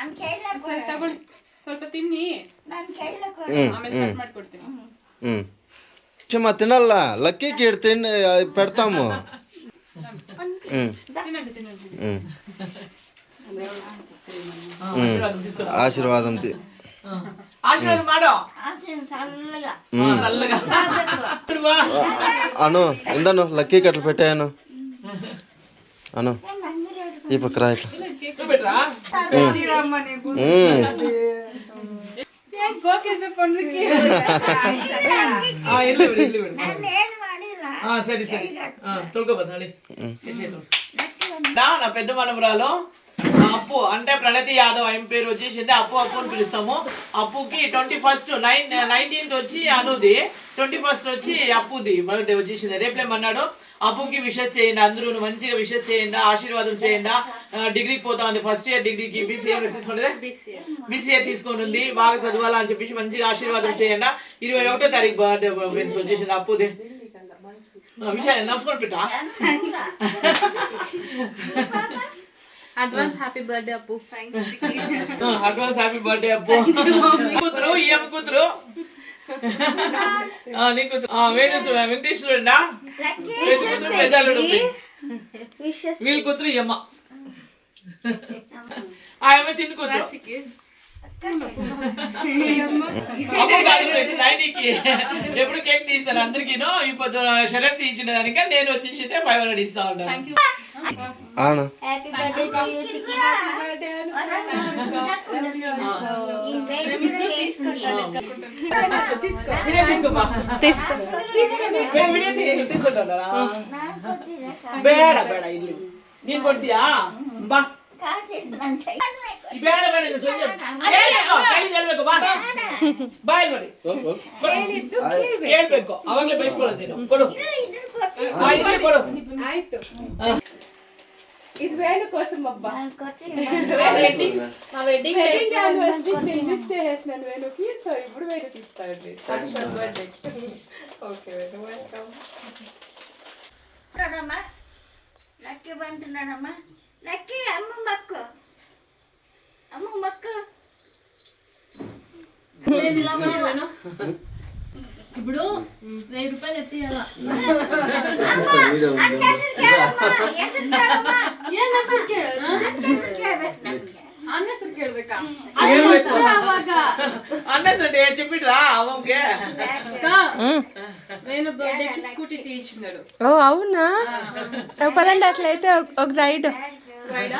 ನಾನು ಕೇಳಕ್ಕೆ ಸರಿ ತಗೊಳ್ಳಿ ಸ್ವಲ್ಪ ತಿನ್ನಿ ನಾನು ಕೇಳಕ್ಕೆ ಆಮೇಲೆ ಕಟ್ ಮಾಡ್ಕೊಡ್ತೀನಿ ఉమ్. చెమ్మా తినాలా లక్కీకి ఈడ తిండి అది పెడతాము ఉమ్, తినండి తినండి ఉమ్. ఆశీర్వాదం తీసుకురా ఆశీర్వాదం తి- ఆశీర్వాదం ಮಾಡೋ ಆಸಿನ ಸಲ್ಲಗ ఉమ్. చల్లగా ఇప్పుడు బా. అను ఇందను లక్కీకి అట్లా పెట్టాను అను ನಂಗೆ ఈ పక్కరా సరే సరే నా పెద్ద మనమురాలు అప్పు అంటే ప్రణతి యాదవ్ ఆయన పేరు వచ్చేసింది అప్పు అప్పు అని పిలుస్తాము అప్పుకి ట్వంటీ ఫస్ట్ నైన్ నైన్టీన్త్ వచ్చి అనుది ట్వంటీ ఫస్ట్ వచ్చి అప్పుది. బర్త్డే వచ్చేసింది రేపులేమన్నాడు అప్పుకి విషెస్ చేయండి. అందరూ మంచిగా విషెస్ చేయండి. ఆశీర్వాదం చేయండి. డిగ్రీకి పోతా ఉంది ఫస్ట్ ఇయర్ డిగ్రీకి బీసీఏ వచ్చేసుకుంటే బీసీఏ తీసుకొని ఉంది. బాగా చదవాలా అని చెప్పేసి మంచిగా ఆశీర్వాదం చేయండి. ఇరవై ఒకటో తారీఖు బర్త్డే ఫ్రెండ్స్ వచ్చేసింది అప్పుది. విషయాలు నవ్వుకొని పెట్టా. Advance happy birthday Appu. Advance happy birthday Appu. కూతురు ఈ అమ్మ కూతురు. నీ? కూతురు వేణు వెంకటేశ్వరుడా వీళ్ళ కూతురు పెద్దాలుడు వీళ్ళ కూతురు ఈ అమ్మ. ఆ. అమ్మ చిన్న కూతురు. ఎప్పుడు కేక్ తీస్తాను అందరికీను. ఇప్పుడు శరణ్ తీయించిన దానిక నేను వచ్చేసి ఫైవ్ హండ్రెడ్ ఇస్తా ఉన్నాను. ఆను. హ్యాపీ బర్త్డే టు యూ చికి ಬೇಡ ಬೇಡ ಇಲ್ಲಿ ನೀನ್ ಕೊಡ್ತೀಯಾ ಬಾ ಬೇಡ ಬೇಡ. ಹೇಳ್ಬೇಕು, ಬಾ ಬಾ ಇಲ್ಲಿ ನೋಡಿ. ಹೇಳ್ಬೇಕು ಅವಾಗ್ಲೇ ಬಯಸ್ಕೊಳ್ಳೋದು ಕೊಡು ಕೊಡು ಆಯ್ತು ఇది వేల కోసం అబ్బా. మా వెడ్డింగ్ వెడ్డింగ్ యానివర్సరీ ఇన్వెస్ట్ చేసేసినాను వేణుకి సో ఇప్పుడు వేణు తీస్తానండి. ఓకే వేణు వెల్కమ్ లక్కీ పంటున్నాడమ్మా. లక్కీ అమ్మ మక్కు. అమ్మ మక్కు. ఇప్పుడు వెయ్యి రూపాయలు అవునా? పదండి అట్లయితే ఒక రైడ్? రైడా